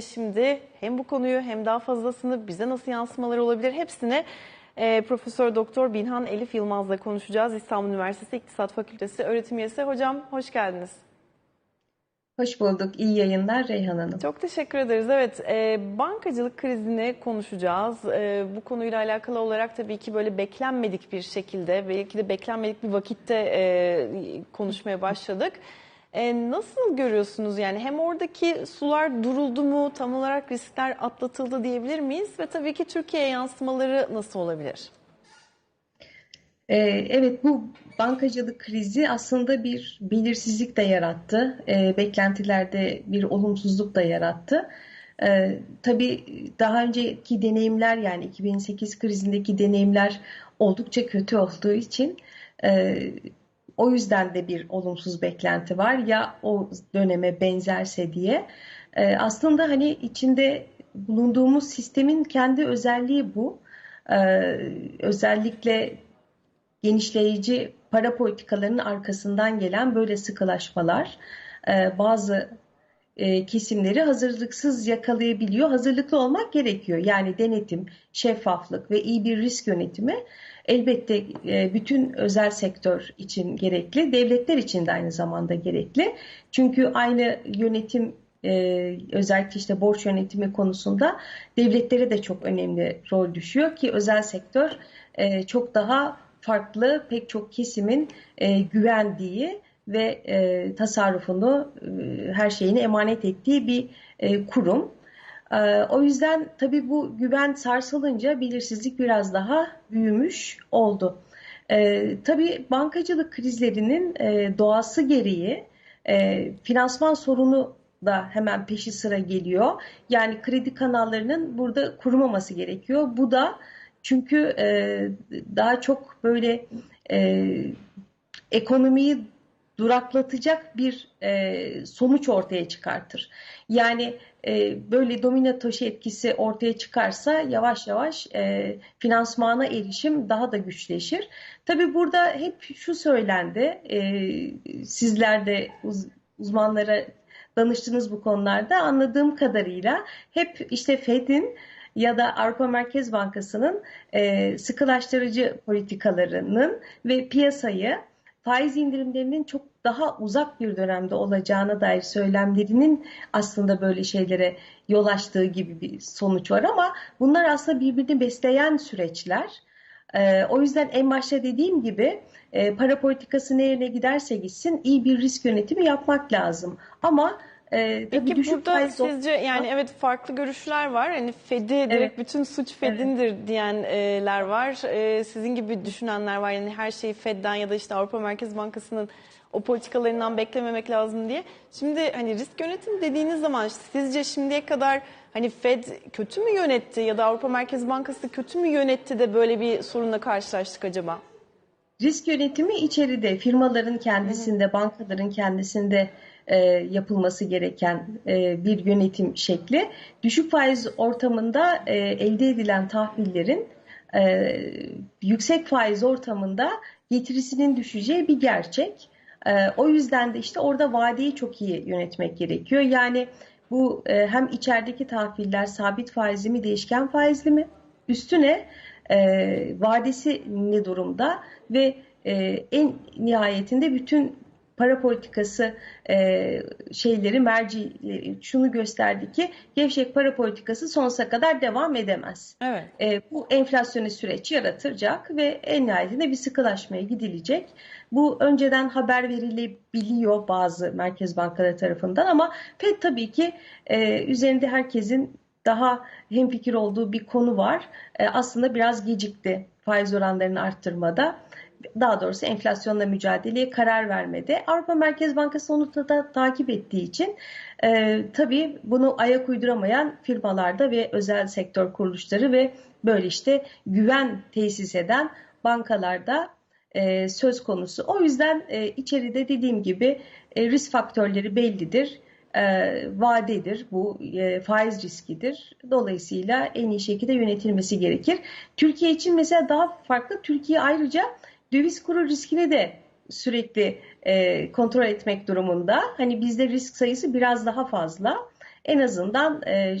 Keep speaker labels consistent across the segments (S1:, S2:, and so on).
S1: Şimdi hem bu konuyu hem daha fazlasını bize nasıl yansımaları olabilir hepsine e, Profesör Doktor Binhan Elif Yılmaz'la konuşacağız. İstanbul Üniversitesi İktisat Fakültesi öğretim üyesi. Hocam hoş geldiniz.
S2: Hoş bulduk. İyi yayınlar Reyhan Hanım.
S1: Çok teşekkür ederiz. Evet, e, bankacılık krizini konuşacağız. E, bu konuyla alakalı olarak tabii ki böyle beklenmedik bir şekilde, belki de beklenmedik bir vakitte e, konuşmaya başladık. E, nasıl görüyorsunuz yani hem oradaki sular duruldu mu, tam olarak riskler atlatıldı diyebilir miyiz? Ve tabii ki Türkiye'ye yansımaları nasıl olabilir?
S2: Ee, evet bu bankacılık krizi aslında bir belirsizlik de yarattı. Ee, beklentilerde bir olumsuzluk da yarattı. Ee, tabii daha önceki deneyimler yani 2008 krizindeki deneyimler oldukça kötü olduğu için e, o yüzden de bir olumsuz beklenti var ya o döneme benzerse diye. E, aslında hani içinde bulunduğumuz sistemin kendi özelliği bu. E, özellikle genişleyici para politikalarının arkasından gelen böyle sıkılaşmalar e, bazı e, kesimleri hazırlıksız yakalayabiliyor. Hazırlıklı olmak gerekiyor. Yani denetim, şeffaflık ve iyi bir risk yönetimi elbette e, bütün özel sektör için gerekli, devletler için de aynı zamanda gerekli. Çünkü aynı yönetim e, özellikle işte borç yönetimi konusunda devletlere de çok önemli rol düşüyor ki özel sektör çok daha farklı pek çok kesimin güvendiği ve tasarrufunu her şeyini emanet ettiği bir kurum. O yüzden tabii bu güven sarsılınca belirsizlik biraz daha büyümüş oldu. Tabii bankacılık krizlerinin doğası gereği finansman sorunu da hemen peşi sıra geliyor. Yani kredi kanallarının burada kurumaması gerekiyor. Bu da çünkü daha çok böyle ekonomiyi duraklatacak bir e, sonuç ortaya çıkartır. Yani e, böyle domino taşı etkisi ortaya çıkarsa yavaş yavaş e, finansmana erişim daha da güçleşir. Tabi burada hep şu söylendi, e, sizler de uz, uzmanlara danıştınız bu konularda anladığım kadarıyla hep işte Fed'in ya da Avrupa Merkez Bankası'nın e, sıkılaştırıcı politikalarının ve piyasayı faiz indirimlerinin çok daha uzak bir dönemde olacağına dair söylemlerinin aslında böyle şeylere yol açtığı gibi bir sonuç var ama bunlar aslında birbirini besleyen süreçler. Ee, o yüzden en başta dediğim gibi e, para politikası nereye giderse gitsin iyi bir risk yönetimi yapmak lazım. Ama
S1: ee, Peki burada faiz... sizce yani evet farklı görüşler var. Hani Fed'i direkt evet. bütün suç Fed'indir evet. diyenler var. Ee, sizin gibi düşünenler var. Yani her şeyi Fed'den ya da işte Avrupa Merkez Bankası'nın o politikalarından beklememek lazım diye. Şimdi hani risk yönetimi dediğiniz zaman sizce şimdiye kadar hani Fed kötü mü yönetti ya da Avrupa Merkez Bankası kötü mü yönetti de böyle bir sorunla karşılaştık acaba?
S2: Risk yönetimi içeride, firmaların kendisinde, bankaların kendisinde e, yapılması gereken e, bir yönetim şekli. Düşük faiz ortamında e, elde edilen tahvillerin e, yüksek faiz ortamında getirisinin düşeceği bir gerçek. E, o yüzden de işte orada vadeyi çok iyi yönetmek gerekiyor. Yani bu e, hem içerideki tahviller sabit faizli mi değişken faizli mi? Üstüne e, vadesi ne durumda ve e, en nihayetinde bütün para politikası e, şeyleri mercileri şunu gösterdi ki gevşek para politikası sonsuza kadar devam edemez. Evet. E, bu enflasyonu süreç yaratacak ve en nihayetinde bir sıkılaşmaya gidilecek. Bu önceden haber verilebiliyor bazı merkez bankaları tarafından ama FED tabii ki e, üzerinde herkesin daha hemfikir olduğu bir konu var. E, aslında biraz gecikti faiz oranlarını arttırmada daha doğrusu enflasyonla mücadeleye karar vermedi. Avrupa Merkez Bankası onu da, da takip ettiği için e, tabii bunu ayak uyduramayan firmalarda ve özel sektör kuruluşları ve böyle işte güven tesis eden bankalarda e, söz konusu. O yüzden e, içeride dediğim gibi e, risk faktörleri bellidir. E, vadedir, bu e, faiz riskidir. Dolayısıyla en iyi şekilde yönetilmesi gerekir. Türkiye için mesela daha farklı. Türkiye ayrıca döviz kuru riskini de sürekli e, kontrol etmek durumunda. Hani bizde risk sayısı biraz daha fazla. en azından e,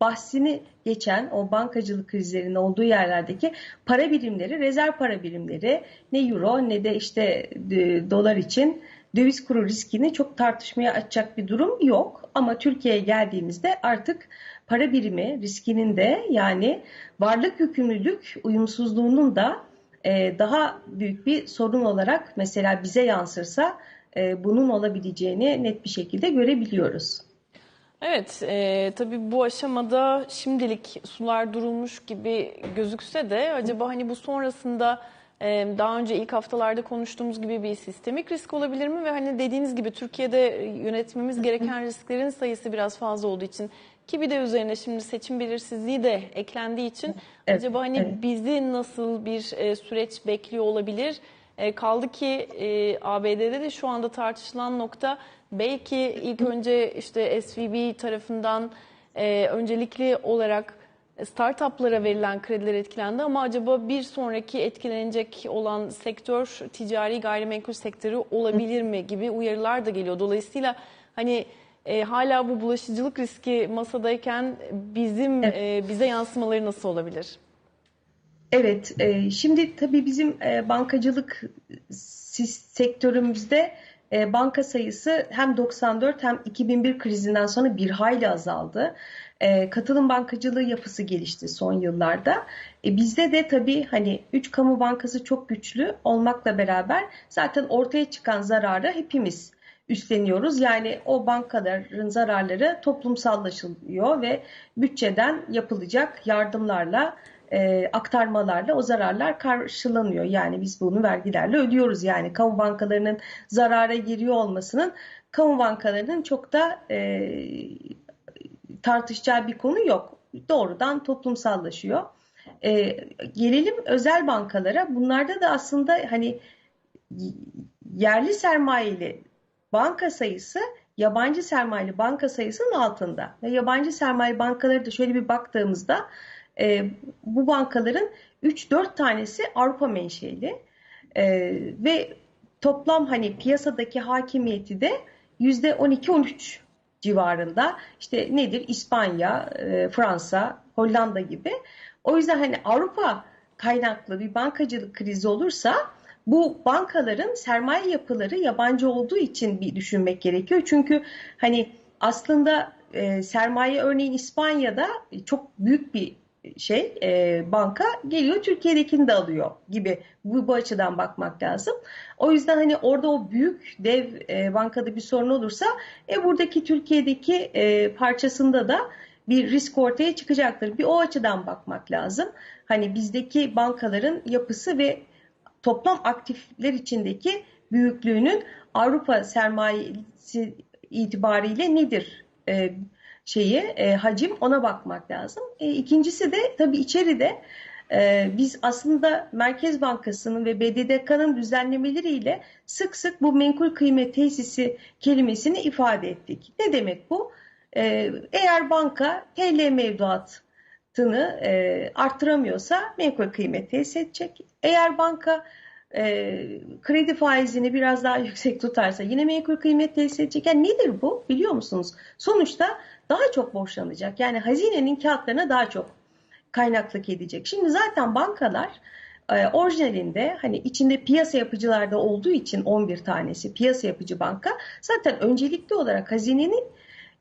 S2: bahsini geçen o bankacılık krizlerinin olduğu yerlerdeki para birimleri, rezerv para birimleri ne euro ne de işte e, dolar için döviz kuru riskini çok tartışmaya açacak bir durum yok. Ama Türkiye'ye geldiğimizde artık para birimi riskinin de yani varlık yükümlülük uyumsuzluğunun da e, daha büyük bir sorun olarak mesela bize yansırsa e, bunun olabileceğini net bir şekilde görebiliyoruz.
S1: Evet, e, tabii bu aşamada şimdilik sular durulmuş gibi gözükse de acaba hani bu sonrasında e, daha önce ilk haftalarda konuştuğumuz gibi bir sistemik risk olabilir mi? Ve hani dediğiniz gibi Türkiye'de yönetmemiz gereken risklerin sayısı biraz fazla olduğu için ki bir de üzerine şimdi seçim belirsizliği de eklendiği için evet, acaba hani evet. bizi nasıl bir e, süreç bekliyor olabilir? E, kaldı ki e, ABD'de de şu anda tartışılan nokta belki ilk önce işte SVB tarafından e, öncelikli olarak startuplara verilen krediler etkilendi ama acaba bir sonraki etkilenecek olan sektör ticari gayrimenkul sektörü olabilir mi gibi uyarılar da geliyor. Dolayısıyla hani e, hala bu bulaşıcılık riski masadayken bizim evet. e, bize yansımaları nasıl olabilir?
S2: Evet, e, şimdi tabii bizim e, bankacılık sektörümüzde e, banka sayısı hem 94 hem 2001 krizinden sonra bir hayli azaldı. E, katılım bankacılığı yapısı gelişti son yıllarda. E, bizde de tabii hani 3 kamu bankası çok güçlü olmakla beraber zaten ortaya çıkan zararı hepimiz üstleniyoruz. Yani o bankaların zararları toplumsallaşılıyor ve bütçeden yapılacak yardımlarla e, aktarmalarla o zararlar karşılanıyor. Yani biz bunu vergilerle ödüyoruz. Yani kamu bankalarının zarara giriyor olmasının kamu bankalarının çok da e, tartışacağı bir konu yok. Doğrudan toplumsallaşıyor. E, gelelim özel bankalara. Bunlarda da aslında hani yerli sermayeli banka sayısı yabancı sermayeli banka sayısının altında. Ve yabancı sermaye bankaları da şöyle bir baktığımızda e, bu bankaların 3-4 tanesi Avrupa menşeli e, ve toplam hani piyasadaki hakimiyeti de %12-13 civarında. İşte nedir? İspanya, e, Fransa, Hollanda gibi. O yüzden hani Avrupa kaynaklı bir bankacılık krizi olursa bu bankaların sermaye yapıları yabancı olduğu için bir düşünmek gerekiyor. Çünkü hani aslında e, sermaye örneğin İspanya'da çok büyük bir şey e, banka geliyor Türkiye'dekini de alıyor gibi bu, bu açıdan bakmak lazım. O yüzden hani orada o büyük dev e, bankada bir sorun olursa e, buradaki Türkiye'deki e, parçasında da bir risk ortaya çıkacaktır. Bir o açıdan bakmak lazım. Hani bizdeki bankaların yapısı ve toplam aktifler içindeki büyüklüğünün Avrupa sermayesi itibariyle nedir? E, şeyi e, hacim ona bakmak lazım. E, ikincisi de tabii içeride e, biz aslında Merkez Bankası'nın ve BDDK'nın düzenlemeleriyle sık sık bu menkul kıymet tesisi kelimesini ifade ettik. Ne demek bu? E, eğer banka TL mevduatını e, arttıramıyorsa menkul kıymet tesis edecek. Eğer banka e, kredi faizini biraz daha yüksek tutarsa yine menkul kıymet tesis edecek. Yani nedir bu biliyor musunuz? Sonuçta daha çok borçlanacak. Yani hazinenin kağıtlarına daha çok kaynaklık edecek. Şimdi zaten bankalar e, orijinalinde hani içinde piyasa yapıcılarda olduğu için 11 tanesi piyasa yapıcı banka zaten öncelikli olarak hazinenin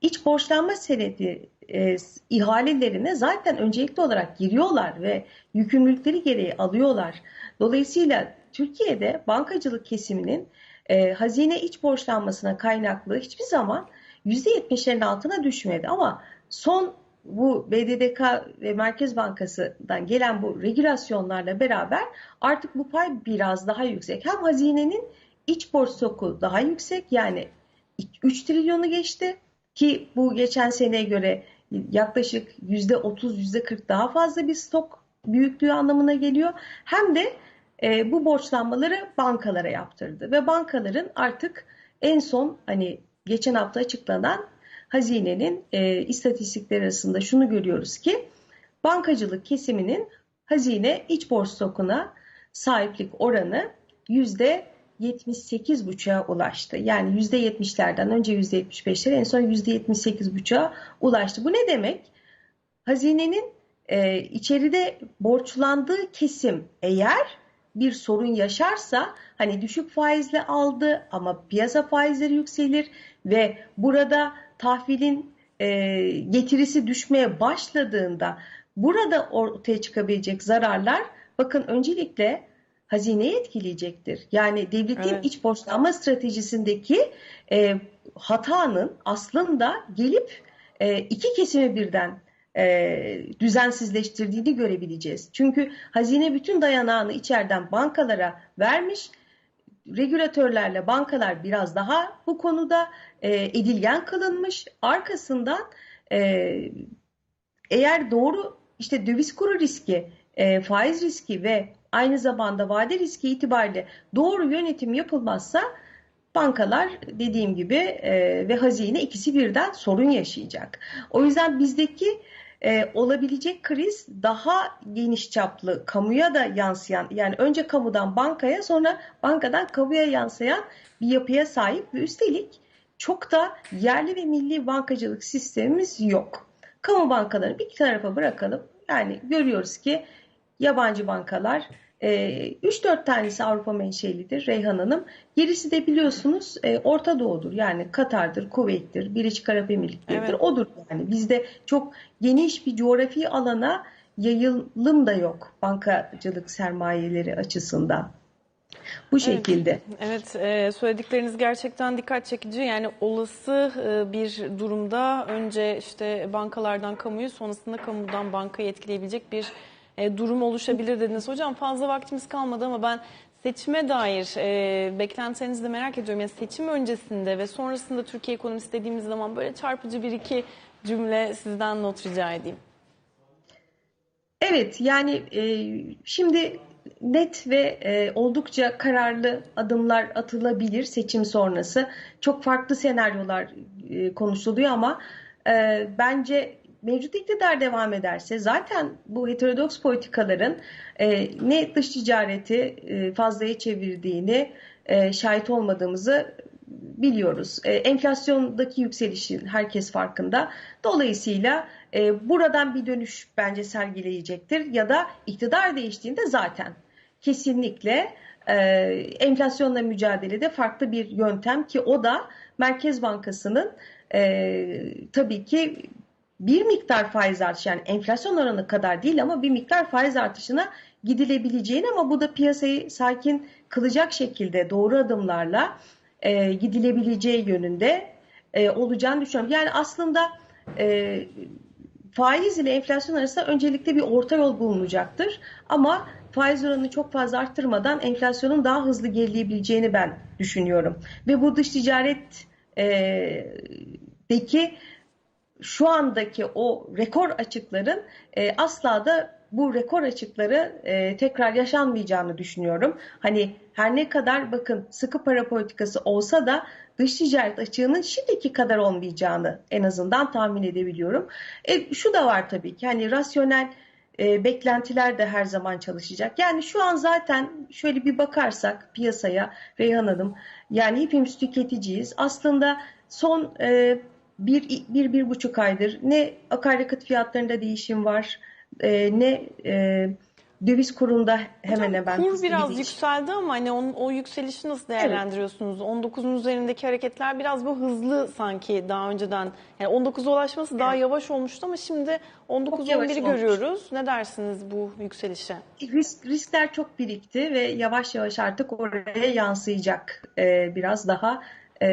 S2: iç borçlanma senedi e, ihalelerine zaten öncelikli olarak giriyorlar ve yükümlülükleri gereği alıyorlar. Dolayısıyla Türkiye'de bankacılık kesiminin e, hazine iç borçlanmasına kaynaklı hiçbir zaman %70'lerin altına düşmedi ama son bu BDDK ve Merkez Bankası'dan gelen bu regülasyonlarla beraber artık bu pay biraz daha yüksek. Hem hazinenin iç borç stoku daha yüksek yani 3 trilyonu geçti ki bu geçen seneye göre yaklaşık %30 %40 daha fazla bir stok büyüklüğü anlamına geliyor. Hem de e, bu borçlanmaları bankalara yaptırdı ve bankaların artık en son hani geçen hafta açıklanan hazinenin e, istatistikleri arasında şunu görüyoruz ki bankacılık kesiminin hazine iç borç stokuna sahiplik oranı yüzde %78,5'a ulaştı. Yani %70'lerden önce %75'lere en son %78,5'a ulaştı. Bu ne demek? Hazinenin e, içeride borçlandığı kesim eğer bir sorun yaşarsa hani düşük faizle aldı ama piyasa faizleri yükselir ve burada tahvilin e, getirisi düşmeye başladığında burada ortaya çıkabilecek zararlar bakın öncelikle hazineyi etkileyecektir. Yani devletin evet. iç borçlanma stratejisindeki e, hatanın aslında gelip e, iki kesimi birden e, düzensizleştirdiğini görebileceğiz. Çünkü hazine bütün dayanağını içeriden bankalara vermiş. Regülatörlerle bankalar biraz daha bu konuda e, edilgen kılınmış. Arkasından e, eğer doğru işte döviz kuru riski, e, faiz riski ve aynı zamanda vade riski itibariyle doğru yönetim yapılmazsa bankalar dediğim gibi e, ve hazine ikisi birden sorun yaşayacak. O yüzden bizdeki e, olabilecek kriz daha geniş çaplı kamuya da yansıyan yani önce kamudan bankaya sonra bankadan kamuya yansıyan bir yapıya sahip ve üstelik çok da yerli ve milli bankacılık sistemimiz yok. Kamu bankalarını bir tarafa bırakalım. Yani görüyoruz ki yabancı bankalar 3-4 e, tanesi Avrupa menşelidir Reyhan Hanım. Gerisi de biliyorsunuz e, Orta Doğu'dur. Yani Katar'dır, Kuveyt'tir, Birleşik Arap Emirlikleri'dir. Evet. Odur yani. Bizde çok geniş bir coğrafi alana yayılım da yok bankacılık sermayeleri açısından. Bu şekilde.
S1: Evet, evet e, söyledikleriniz gerçekten dikkat çekici. Yani olası bir durumda önce işte bankalardan kamuyu sonrasında kamudan bankayı etkileyebilecek bir e, durum oluşabilir dediniz. Hocam fazla vaktimiz kalmadı ama ben seçime dair e, beklentilerinizi de merak ediyorum. Yani seçim öncesinde ve sonrasında Türkiye ekonomisi dediğimiz zaman böyle çarpıcı bir iki cümle sizden not rica edeyim.
S2: Evet yani e, şimdi net ve e, oldukça kararlı adımlar atılabilir seçim sonrası. Çok farklı senaryolar e, konuşuluyor ama e, bence mevcut iktidar devam ederse zaten bu heterodoks politikaların e, ne dış ticareti e, fazlaya çevirdiğini e, şahit olmadığımızı biliyoruz. E, enflasyondaki yükselişin herkes farkında. Dolayısıyla e, buradan bir dönüş bence sergileyecektir ya da iktidar değiştiğinde zaten kesinlikle e, enflasyonla mücadelede farklı bir yöntem ki o da Merkez Bankası'nın e, tabii ki bir miktar faiz artışı yani enflasyon oranı kadar değil ama bir miktar faiz artışına gidilebileceğini ama bu da piyasayı sakin kılacak şekilde doğru adımlarla e, gidilebileceği yönünde e, olacağını düşünüyorum. Yani aslında e, faiz ile enflasyon arasında öncelikle bir orta yol bulunacaktır. Ama faiz oranını çok fazla arttırmadan enflasyonun daha hızlı gerileyebileceğini ben düşünüyorum. Ve bu dış ticaretteki şu andaki o rekor açıkların e, asla da bu rekor açıkları e, tekrar yaşanmayacağını düşünüyorum. Hani her ne kadar bakın sıkı para politikası olsa da dış ticaret açığının şimdiki kadar olmayacağını en azından tahmin edebiliyorum. E, şu da var tabii ki hani rasyonel e, beklentiler de her zaman çalışacak. Yani şu an zaten şöyle bir bakarsak piyasaya Reyhan Hanım yani hepimiz tüketiciyiz. Aslında son e, bir, bir, bir buçuk aydır ne akaryakıt fiyatlarında değişim var e, ne e, döviz kurunda hemen
S1: Hocam,
S2: hemen
S1: kur biraz gidiş. yükseldi ama hani onun, o yükselişi nasıl değerlendiriyorsunuz? Evet. 19'un üzerindeki hareketler biraz bu hızlı sanki daha önceden. Yani 19'a ulaşması evet. daha yavaş olmuştu ama şimdi 19-11'i görüyoruz. Ne dersiniz bu yükselişe?
S2: Risk, riskler çok birikti ve yavaş yavaş artık oraya yansıyacak ee, biraz daha e,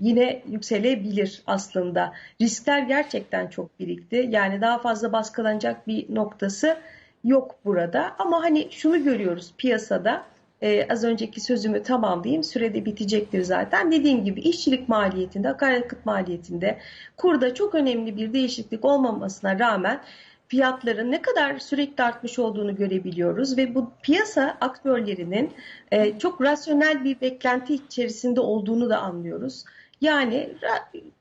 S2: yine yükselebilir aslında. Riskler gerçekten çok birikti. Yani daha fazla baskılanacak bir noktası yok burada. Ama hani şunu görüyoruz piyasada. Ee, az önceki sözümü tamamlayayım. Sürede bitecektir zaten. Dediğim gibi işçilik maliyetinde, akaryakıt maliyetinde kurda çok önemli bir değişiklik olmamasına rağmen fiyatların ne kadar sürekli artmış olduğunu görebiliyoruz ve bu piyasa aktörlerinin e, çok rasyonel bir beklenti içerisinde olduğunu da anlıyoruz. Yani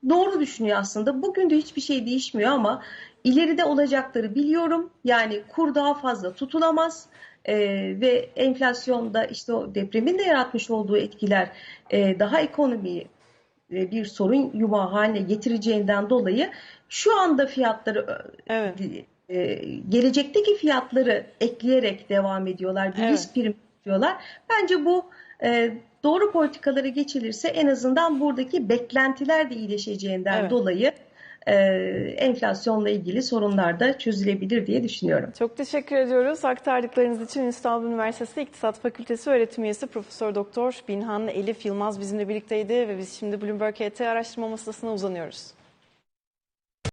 S2: doğru düşünüyor aslında. Bugün de hiçbir şey değişmiyor ama ileride olacakları biliyorum. Yani kur daha fazla tutulamaz. e, ve enflasyonda işte o depremin de yaratmış olduğu etkiler e, daha ekonomiyi e, bir sorun yumağı haline getireceğinden dolayı şu anda fiyatları
S1: Evet.
S2: E, gelecekteki fiyatları ekleyerek devam ediyorlar. Bir
S1: Evet.
S2: risk primi diyorlar. Bence bu e, doğru politikalara geçilirse en azından buradaki beklentiler de iyileşeceğinden
S1: Evet.
S2: dolayı e, enflasyonla ilgili sorunlar da çözülebilir diye düşünüyorum.
S1: Çok teşekkür ediyoruz aktardıklarınız için İstanbul Üniversitesi İktisat Fakültesi öğretim üyesi Profesör Doktor Binhan Elif Yılmaz bizimle birlikteydi ve biz şimdi Bloomberg HT araştırma masasına uzanıyoruz.